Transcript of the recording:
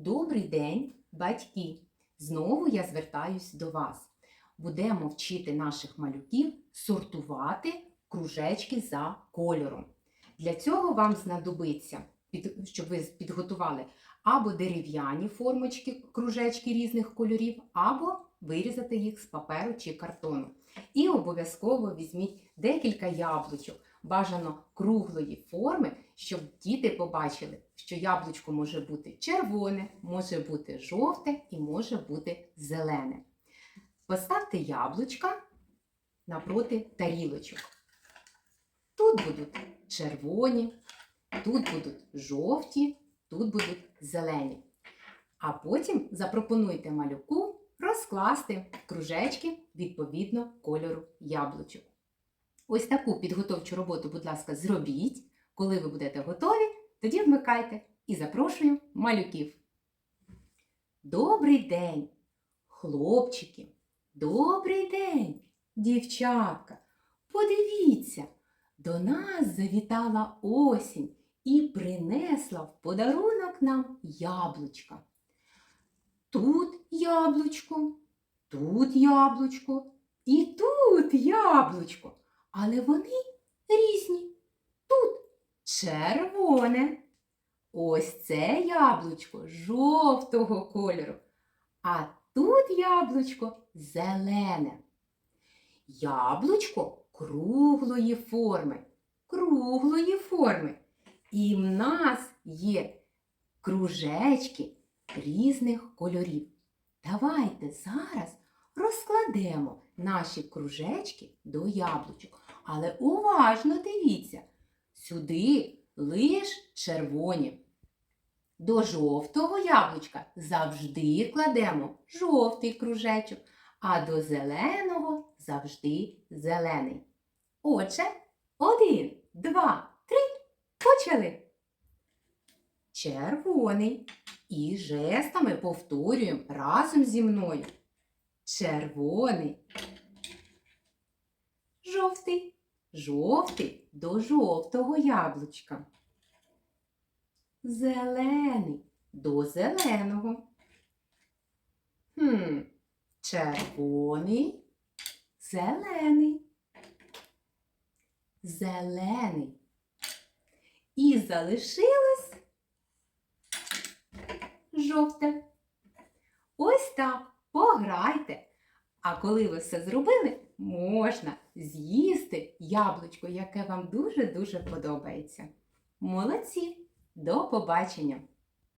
Добрий день, батьки! Знову я звертаюсь до вас. Будемо вчити наших малюків сортувати кружечки за кольором. Для цього вам знадобиться, щоб ви підготували або дерев'яні формочки, кружечки різних кольорів, або вирізати їх з паперу чи картону. І обов'язково візьміть декілька яблучок, бажано круглої форми, щоб діти побачили, що яблучко може бути червоне, може бути жовте і може бути зелене. Поставте яблучка напроти тарілочок. Тут будуть червоні, тут будуть жовті, тут будуть зелені. А потім запропонуйте малюку розкласти кружечки відповідно кольору яблучок. Ось таку підготовчу роботу, будь ласка, зробіть. Коли ви будете готові, тоді вмикайте і запрошую малюків. Добрий день, хлопчики! Добрий день, дівчатка! Подивіться, до нас завітала осінь і принесла в подарунок нам яблучка. Тут яблучко, тут яблучко і тут яблучко. Але вони різні. Тут червоне. Ось це яблучко жовтого кольору. А тут яблучко зелене. Яблучко круглої форми. Круглої форми. І в нас є кружечки різних кольорів. Давайте зараз розкладемо наші кружечки до яблучок. Але уважно дивіться, сюди лиш червоні. До жовтого яблучка завжди кладемо жовтий кружечок, а до зеленого завжди зелений. Отже, один, два, три, почали. Червоний. І жестами повторюємо разом зі мною. Червоний. Жовтий. Жовтий до жовтого яблучка. Зелений до зеленого. Хм. Червоний. Зелений. Зелений. І залишилось жовте. Ось так пограйте. А коли ви все зробили, можна з'їсти яблучко, яке вам дуже-дуже подобається. Молодці! До побачення!